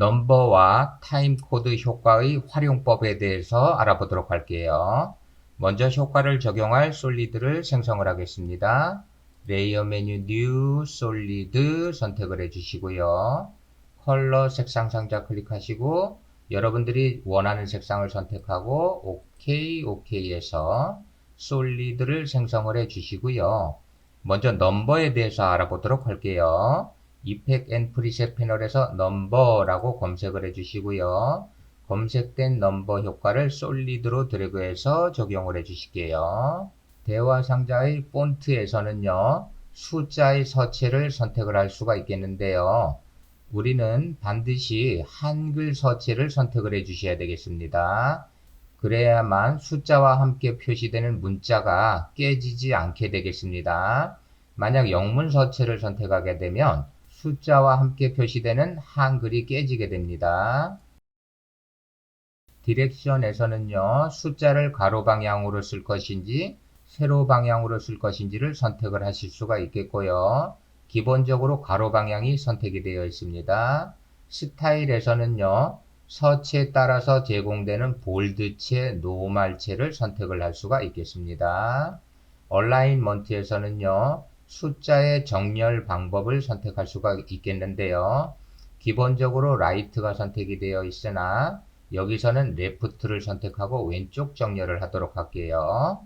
넘버와 타임코드 효과의 활용법에 대해서 알아보도록 할게요. 먼저 효과를 적용할 솔리드를 생성을 하겠습니다. 레이어 메뉴 뉴 솔리드 선택을 해주시고요. 컬러 색상 상자 클릭하시고 여러분들이 원하는 색상을 선택하고 OK, OK에서 솔리드를 생성을 해 주시고요. 먼저 넘버에 대해서 알아보도록 할게요. 이펙 앤 프리셋 패널에서 넘버라고 검색을 해 주시고요. 검색된 넘버 효과를 솔리드로 드래그해서 적용을 해 주실게요. 대화 상자의 폰트에서는요. 숫자의 서체를 선택을 할 수가 있겠는데요. 우리는 반드시 한글 서체를 선택을 해 주셔야 되겠습니다. 그래야만 숫자와 함께 표시되는 문자가 깨지지 않게 되겠습니다. 만약 영문 서체를 선택하게 되면 숫자와 함께 표시되는 한글이 깨지게 됩니다. 디렉션에서는요, 숫자를 가로 방향으로 쓸 것인지 세로 방향으로 쓸 것인지를 선택을 하실 수가 있겠고요. 기본적으로 가로 방향이 선택이 되어 있습니다. 스타일에서는요, 서체에 따라서 제공되는 볼드체, 노말체를 선택을 할 수가 있겠습니다. 얼라인먼트에서는요, 숫자의 정렬 방법을 선택할 수가 있겠는데요. 기본적으로 라이트가 선택이 되어 있으나 여기서는 레프트를 선택하고 왼쪽 정렬을 하도록 할게요.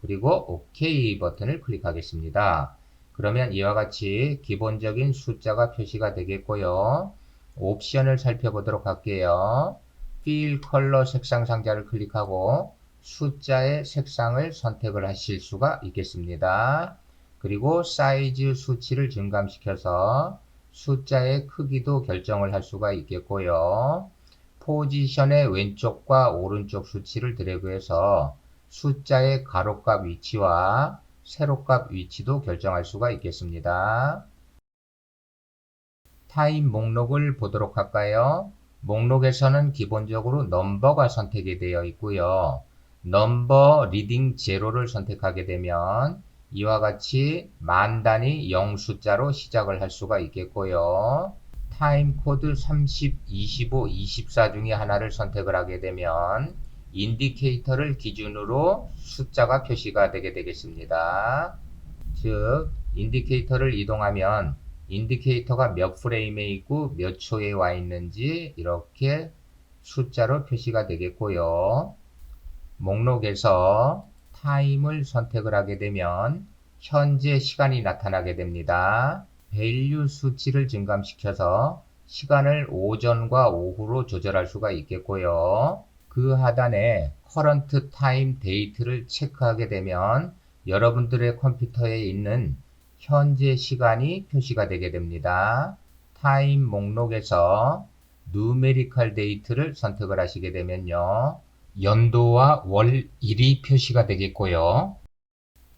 그리고 OK 버튼을 클릭하겠습니다. 그러면 이와 같이 기본적인 숫자가 표시가 되겠고요. 옵션을 살펴보도록 할게요. Fill 컬러 색상 상자를 클릭하고 숫자의 색상을 선택을 하실 수가 있겠습니다. 그리고 사이즈 수치를 증감시켜서 숫자의 크기도 결정을 할 수가 있겠고요. 포지션의 왼쪽과 오른쪽 수치를 드래그해서 숫자의 가로값 위치와 세로값 위치도 결정할 수가 있겠습니다. 타임 목록을 보도록 할까요? 목록에서는 기본적으로 넘버가 선택이 되어 있고요. 넘버 리딩 제로를 선택하게 되면 이와 같이 만 단위 0 숫자로 시작을 할 수가 있겠고요. 타임 코드 30, 25, 24 중에 하나를 선택을 하게 되면 인디케이터를 기준으로 숫자가 표시가 되게 되겠습니다. 즉, 인디케이터를 이동하면 인디케이터가 몇 프레임에 있고 몇 초에 와 있는지 이렇게 숫자로 표시가 되겠고요. 목록에서 타임을 선택을 하게 되면 현재 시간이 나타나게 됩니다. 밸류 수치를 증감시켜서 시간을 오전과 오후로 조절할 수가 있겠고요. 그 하단에 current time date를 체크하게 되면 여러분들의 컴퓨터에 있는 현재 시간이 표시가 되게 됩니다. 타임 목록에서 numerical date를 선택을 하시게 되면요. 연도와 월일이 표시가 되겠고요.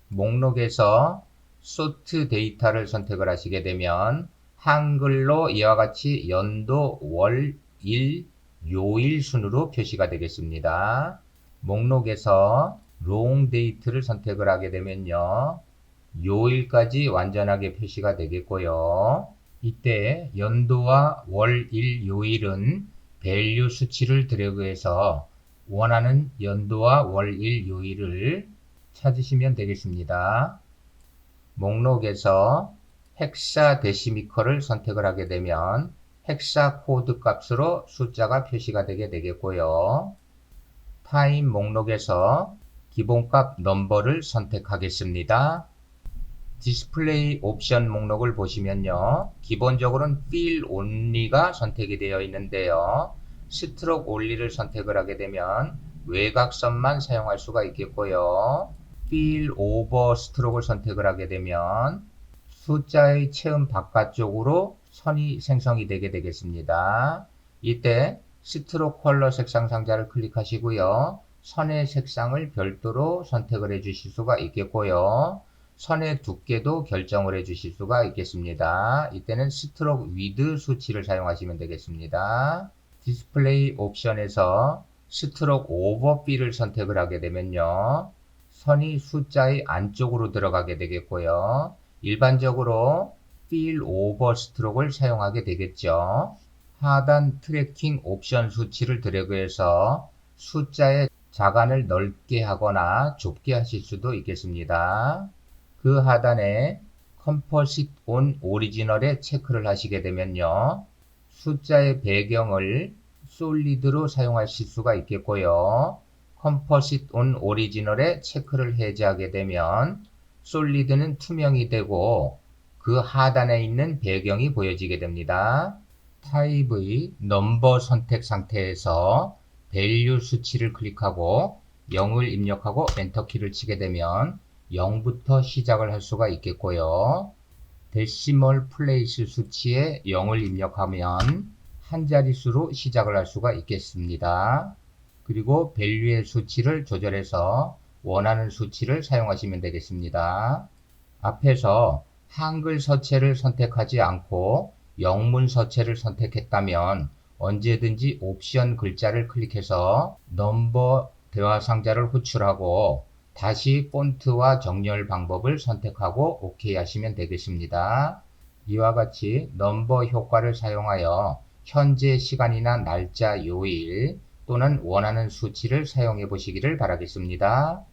목록에서 sort 데이터를 선택을 하시게 되면 한글로 이와 같이 연도, 월, 일, 요일 순으로 표시가 되겠습니다. 목록에서 long date를 선택을 하게 되면요. 요일까지 완전하게 표시가 되겠고요. 이때 연도와 월, 일, 요일은 밸류 수치를 드래그해서 원하는 연도와 월, 일, 요일을 찾으시면 되겠습니다. 목록에서 헥사 데시미컬을 선택을 하게 되면 헥사 코드 값으로 숫자가 표시가 되게 되겠고요. 타임 목록에서 기본값 넘버를 선택하겠습니다. 디스플레이 옵션 목록을 보시면요. 기본적으로는 fill only가 선택이 되어 있는데요. 스트로크 only를 선택을 하게 되면 외곽선만 사용할 수가 있겠고요. fill over 스트로크를 선택을 하게 되면 숫자의 체음 바깥쪽으로 선이 생성이 되게 되겠습니다. 이때 스트로크 컬러 색상 상자를 클릭하시고요. 선의 색상을 별도로 선택을 해 주실 수가 있겠고요. 선의 두께도 결정을 해 주실 수가 있겠습니다. 이때는 스트로크 위드 수치를 사용하시면 되겠습니다. 디스플레이 옵션에서 스트로크 오버필을 선택을 하게 되면요. 선이 숫자의 안쪽으로 들어가게 되겠고요. 일반적으로 fill over 스트로크를 사용하게 되겠죠. 하단 트래킹 옵션 수치를 드래그해서 숫자의 자간을 넓게 하거나 좁게 하실 수도 있겠습니다. 그 하단에 컴포sit on 오리지널에 체크를 하시게 되면요. 숫자의 배경을 솔리드로 사용하실 수가 있겠고요. 컴포sit on 오리지널에 체크를 해제하게 되면 솔리드는 투명이 되고 그 하단에 있는 배경이 보여지게 됩니다. 타입의 넘버 선택 상태에서 밸류 수치를 클릭하고 0을 입력하고 엔터키를 치게 되면 0부터 시작을 할 수가 있겠고요. 데시멀 플레이스 수치에 0을 입력하면 한 자릿수로 시작을 할 수가 있겠습니다. 그리고 밸류의 수치를 조절해서 원하는 수치를 사용하시면 되겠습니다. 앞에서 한글 서체를 선택하지 않고 영문 서체를 선택했다면 언제든지 옵션 글자를 클릭해서 넘버 대화 상자를 호출하고 다시 폰트와 정렬 방법을 선택하고 OK 하시면 되겠습니다. 이와 같이 넘버 효과를 사용하여 현재 시간이나 날짜, 요일 또는 원하는 수치를 사용해 보시기를 바라겠습니다.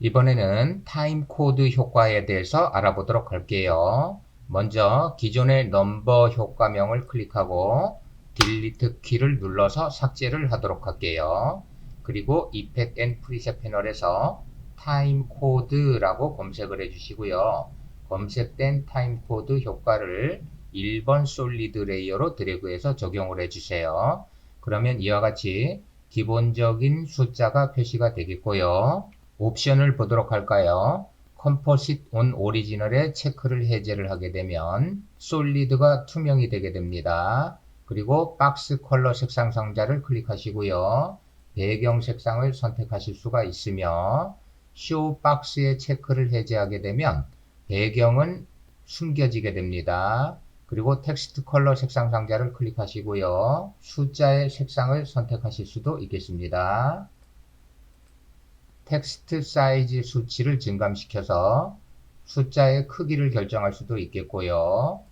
이번에는 타임 코드 효과에 대해서 알아보도록 할게요. 먼저 기존의 넘버 효과명을 클릭하고 딜리트 키를 눌러서 삭제를 하도록 할게요. 그리고 이펙 앤 프리셋 패널에서 타임 코드라고 검색을 해 주시고요. 검색된 타임 코드 효과를 1번 솔리드 레이어로 드래그해서 적용을 해 주세요. 그러면 이와 같이 기본적인 숫자가 표시가 되겠고요. 옵션을 보도록 할까요? 컴포sit on 오리지널에 체크를 해제를 하게 되면 솔리드가 투명이 되게 됩니다. 그리고 박스 컬러 색상 상자를 클릭하시고요. 배경 색상을 선택하실 수가 있으며 쇼 박스에 체크를 해제하게 되면 배경은 숨겨지게 됩니다. 그리고 텍스트 컬러 색상 상자를 클릭하시고요. 숫자의 색상을 선택하실 수도 있겠습니다. 텍스트 사이즈 수치를 증감시켜서 숫자의 크기를 결정할 수도 있겠고요.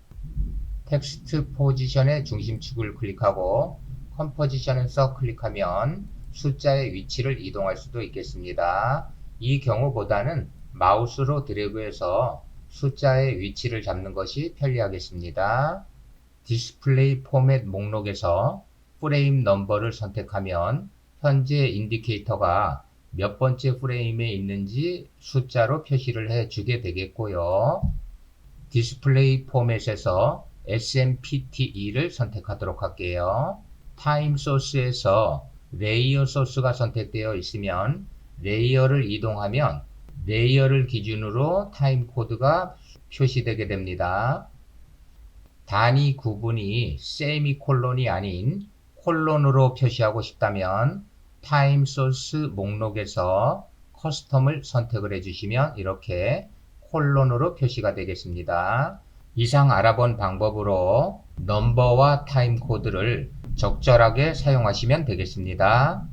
텍스트 포지션의 중심축을 클릭하고 컴포지션에서 클릭하면 숫자의 위치를 이동할 수도 있겠습니다. 이 경우보다는 마우스로 드래그해서 숫자의 위치를 잡는 것이 편리하겠습니다. 디스플레이 포맷 목록에서 프레임 넘버를 선택하면 현재 인디케이터가 몇 번째 프레임에 있는지 숫자로 표시를 해 주게 되겠고요. 디스플레이 포맷에서 SMPTE를 선택하도록 할게요. 타임 소스에서 레이어 소스가 선택되어 있으면 레이어를 이동하면 레이어를 기준으로 타임 코드가 표시되게 됩니다. 단위 구분이 세미콜론이 아닌 콜론으로 표시하고 싶다면 타임 소스 목록에서 커스텀을 선택을 해주시면 이렇게 콜론으로 표시가 되겠습니다. 이상 알아본 방법으로 넘버와 타임 코드를 적절하게 사용하시면 되겠습니다.